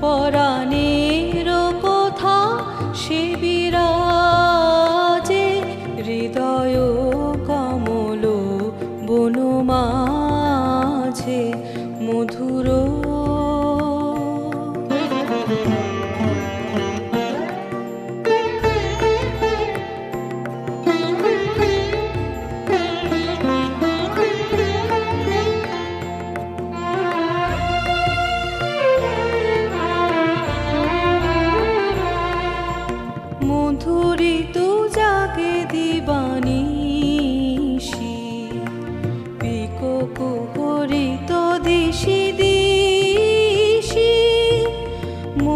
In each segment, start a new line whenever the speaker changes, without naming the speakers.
পরাণের কথা সে বিরাজে হৃদয় কমল বনমাঝে মধুর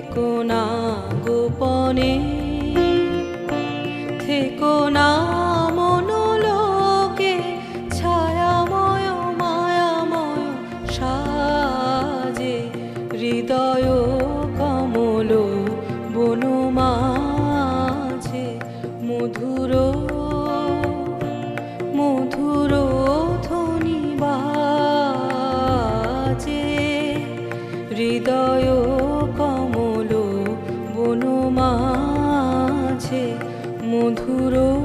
থেকো না গোপনে থেকো না ছায়াময় মায়াময় সাজে হৃদয় মধুর মধুর